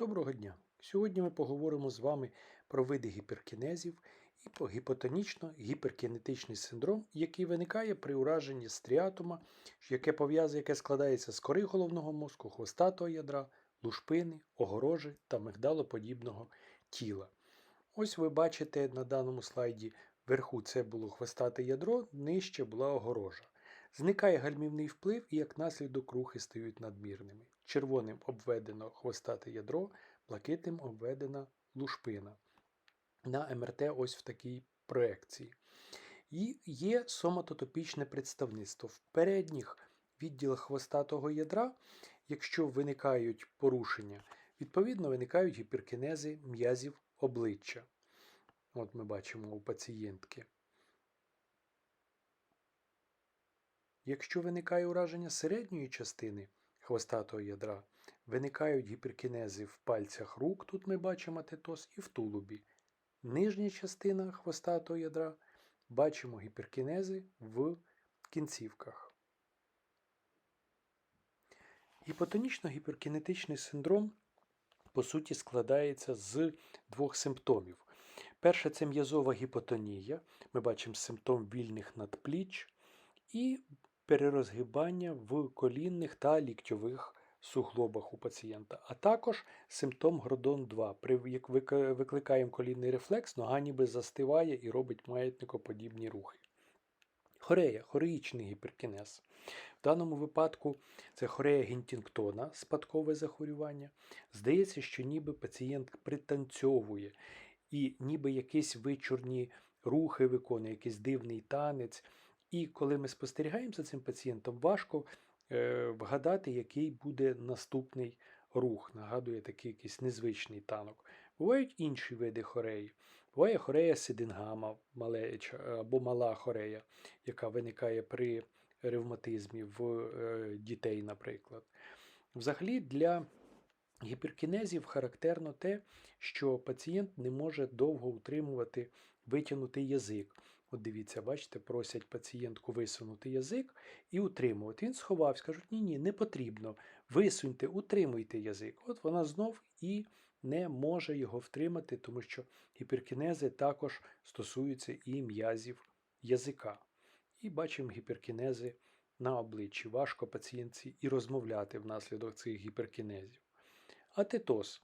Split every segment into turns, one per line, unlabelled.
Доброго дня! Сьогодні ми поговоримо з вами про види гіперкінезів і про гіпотонічно-гіперкінетичний синдром, який виникає при ураженні стріатума, яке пов'язує, яке складається з кори головного мозку, хвостатого ядра, лушпини, огорожі та мигдалоподібного тіла. Ось ви бачите на даному слайді вверху це було хвостате ядро, нижче була огорожа. Зникає гальмівний вплив і як наслідок рухи стають надмірними. Червоним обведено хвостате ядро, блакитним обведена лушпина. На МРТ ось в такій проекції. І є соматотопічне представництво. В передніх відділах хвостатого ядра, якщо виникають порушення, відповідно виникають гіперкінези м'язів обличчя. От ми бачимо у пацієнтки. Якщо виникає ураження середньої частини хвостатого ядра, виникають гіперкінези в пальцях рук, тут ми бачимо тетоз, і в тулубі. Нижня частина хвостатого ядра бачимо гіперкінези в кінцівках. Гіпотонічно-гіперкінетичний синдром, по суті, складається з двох симптомів. Перше це м'язова гіпотонія. Ми бачимо симптом вільних надпліч і перерозгибання в колінних та ліктьових суглобах у пацієнта, а також симптом Гродон 2. При як викликаємо колінний рефлекс, нога ніби застиває і робить маятникоподібні рухи. Хорея, хореїчний гіперкінез. В даному випадку це хорея Гентінгтона, спадкове захворювання. Здається, що ніби пацієнт пританцьовує і ніби якісь вичурні рухи виконує, якийсь дивний танець. І коли ми спостерігаємо за цим пацієнтом, важко е, вгадати, який буде наступний рух. Нагадує такий якийсь незвичний танок. Бувають інші види хореї. Буває хорея Сидингама малеча, або мала хорея, яка виникає при ревматизмі в е, дітей, наприклад. Взагалі, для гіперкінезів характерно те, що пацієнт не може довго утримувати витягнутий язик. От дивіться, бачите, просять пацієнтку висунути язик і утримувати. Він сховав, скажуть, ні-ні, не потрібно. Висуньте, утримуйте язик. От вона знов і не може його втримати, тому що гіперкінези також стосуються і м'язів язика. І бачимо гіперкінези на обличчі. Важко пацієнтці і розмовляти внаслідок цих гіперкінезів. Атетоз.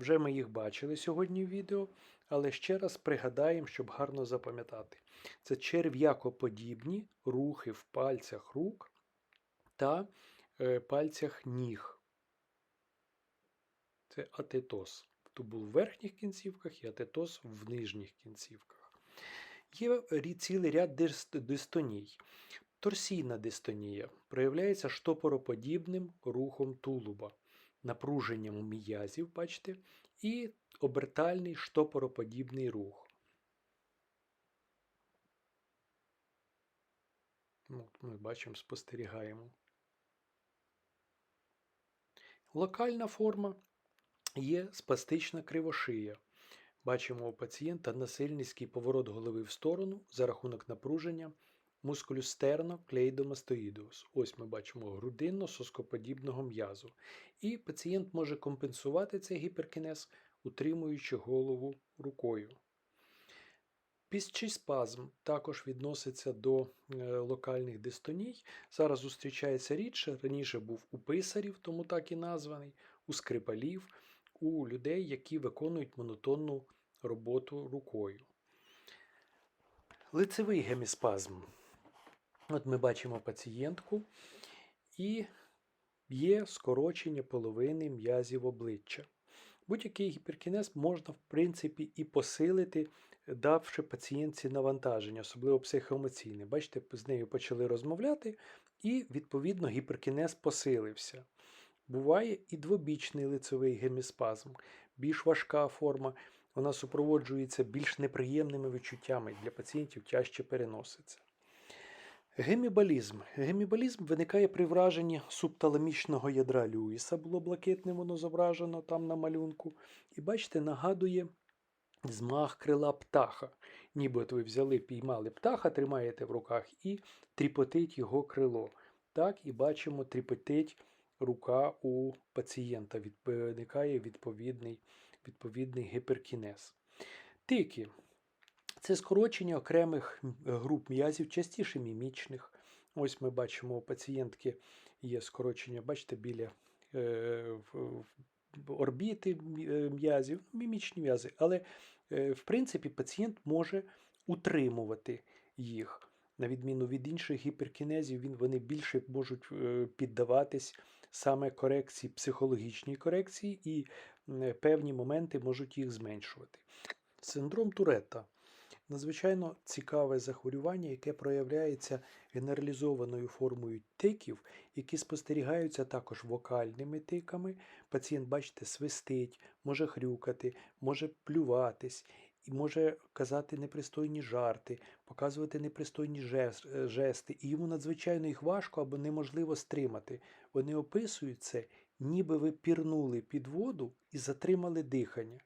Вже ми їх бачили сьогодні в відео, але ще раз пригадаємо, щоб гарно запам'ятати. Це черв'якоподібні рухи в пальцях рук та е, пальцях ніг. Це атетоз. Тут був в верхніх кінцівках і атетоз в нижніх кінцівках. Є цілий ряд дистоній. Торсійна дистонія проявляється штопороподібним рухом тулуба напруженням м'язів, бачите, і обертальний штопороподібний рух. Ну, Ми бачимо, спостерігаємо. Локальна форма є спастична кривошия. Бачимо у пацієнта насильницький поворот голови в сторону за рахунок напруження мускулюстерно клейдомастоїдеус. Ось ми бачимо грудинно-соскоподібного м'язу. І пацієнт може компенсувати цей гіперкінез, утримуючи голову рукою. Пісчиспазм також відноситься до е, локальних дистоній. Зараз зустрічається рідше, раніше був у писарів, тому так і названий, у скрипалів, у людей, які виконують монотонну роботу рукою. Лицевий геміспазм От ми бачимо пацієнтку і є скорочення половини м'язів обличчя. Будь-який гіперкінез можна, в принципі, і посилити, давши пацієнтці навантаження, особливо психоемоційне. Бачите, з нею почали розмовляти, і, відповідно, гіперкінез посилився. Буває і двобічний лицевий геміспазм, більш важка форма, вона супроводжується більш неприємними відчуттями для пацієнтів тяжче переноситься. Гемібалізм. Гемібалізм виникає при враженні субталамічного ядра Люїса, було блакитним, воно зображено там на малюнку. І бачите, нагадує змах крила птаха. Ніби от ви взяли, піймали птаха, тримаєте в руках і тріпотить його крило. Так, і бачимо, тріпотить рука у пацієнта, від- виникає відповідний, відповідний гіперкінез. Тики це скорочення окремих груп м'язів, частіше мімічних. Ось ми бачимо, у пацієнтки є скорочення, бачите, біля е, орбіти е, м'язів, мімічні м'язи. Але, е, в принципі, пацієнт може утримувати їх. На відміну від інших гіперкінезів, він, вони більше можуть е, піддаватись саме корекції, психологічній корекції, і певні моменти можуть їх зменшувати. Синдром Туретта надзвичайно цікаве захворювання, яке проявляється генералізованою формою тиків, які спостерігаються також вокальними тиками. Пацієнт, бачите, свистить, може хрюкати, може плюватись, і може казати непристойні жарти, показувати непристойні жести. І йому надзвичайно їх важко або неможливо стримати. Вони описують це, ніби ви пірнули під воду і затримали дихання.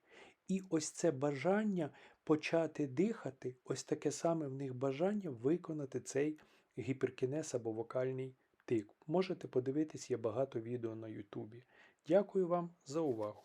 І ось це бажання почати дихати, ось таке саме в них бажання виконати цей гіперкінез або вокальний тик. Можете подивитись, є багато відео на Ютубі. Дякую вам за увагу.